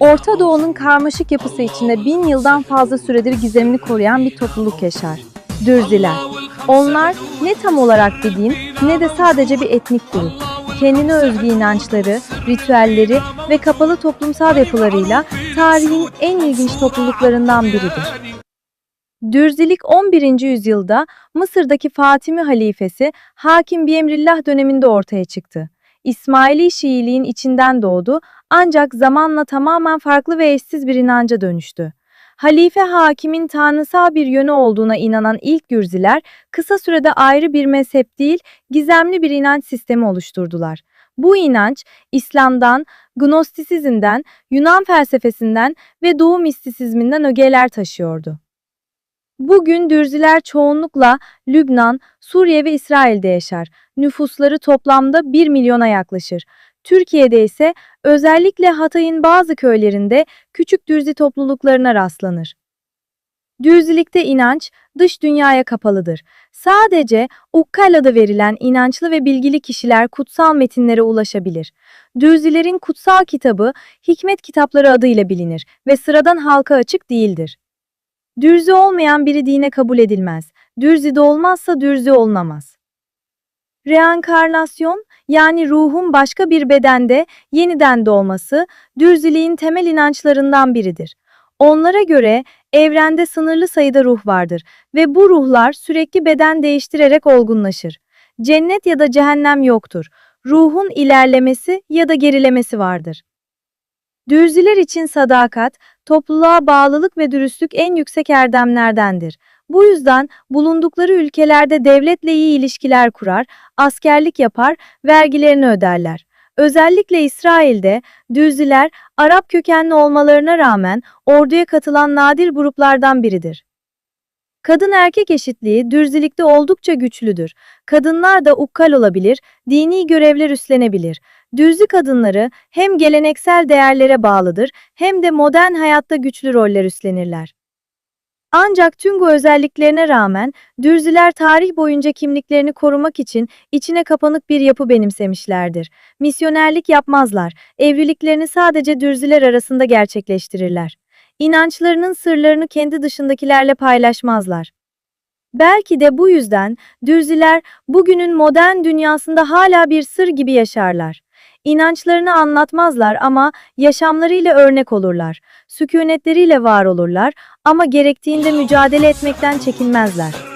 Orta Doğu'nun karmaşık yapısı içinde bin yıldan fazla süredir gizemini koruyan bir topluluk yaşar. Dürziler. Onlar ne tam olarak bir din ne de sadece bir etnik grup. Kendine özgü inançları, ritüelleri ve kapalı toplumsal yapılarıyla tarihin en ilginç topluluklarından biridir. Dürzilik 11. yüzyılda Mısır'daki Fatimi halifesi Hakim Biemrillah döneminde ortaya çıktı. İsmaili Şiiliğin içinden doğdu ancak zamanla tamamen farklı ve eşsiz bir inanca dönüştü. Halife Hakim'in tanrısal bir yönü olduğuna inanan ilk Gürziler kısa sürede ayrı bir mezhep değil, gizemli bir inanç sistemi oluşturdular. Bu inanç İslam'dan, Gnostisizmden, Yunan felsefesinden ve Doğu mistisizminden ögeler taşıyordu. Bugün Dürziler çoğunlukla Lübnan, Suriye ve İsrail'de yaşar. Nüfusları toplamda 1 milyona yaklaşır. Türkiye'de ise özellikle Hatay'ın bazı köylerinde küçük Dürzi topluluklarına rastlanır. Dürzilikte inanç dış dünyaya kapalıdır. Sadece ukkal adı verilen inançlı ve bilgili kişiler kutsal metinlere ulaşabilir. Dürzilerin kutsal kitabı hikmet kitapları adıyla bilinir ve sıradan halka açık değildir. Dürzi olmayan biri dine kabul edilmez. Dürzi de olmazsa dürzi olunamaz. Reenkarnasyon yani ruhun başka bir bedende yeniden doğması dürziliğin temel inançlarından biridir. Onlara göre evrende sınırlı sayıda ruh vardır ve bu ruhlar sürekli beden değiştirerek olgunlaşır. Cennet ya da cehennem yoktur. Ruhun ilerlemesi ya da gerilemesi vardır. Dürziler için sadakat, topluluğa bağlılık ve dürüstlük en yüksek erdemlerdendir. Bu yüzden bulundukları ülkelerde devletle iyi ilişkiler kurar, askerlik yapar, vergilerini öderler. Özellikle İsrail'de Dürziler Arap kökenli olmalarına rağmen orduya katılan nadir gruplardan biridir. Kadın erkek eşitliği dürzilikte oldukça güçlüdür. Kadınlar da ukkal olabilir, dini görevler üstlenebilir. Dürzi kadınları hem geleneksel değerlere bağlıdır hem de modern hayatta güçlü roller üstlenirler. Ancak tüm bu özelliklerine rağmen Dürziler tarih boyunca kimliklerini korumak için içine kapanık bir yapı benimsemişlerdir. Misyonerlik yapmazlar, evliliklerini sadece Dürziler arasında gerçekleştirirler. İnançlarının sırlarını kendi dışındakilerle paylaşmazlar. Belki de bu yüzden Dürziler bugünün modern dünyasında hala bir sır gibi yaşarlar. İnançlarını anlatmazlar ama yaşamlarıyla örnek olurlar. Sükunetleriyle var olurlar ama gerektiğinde mücadele etmekten çekinmezler.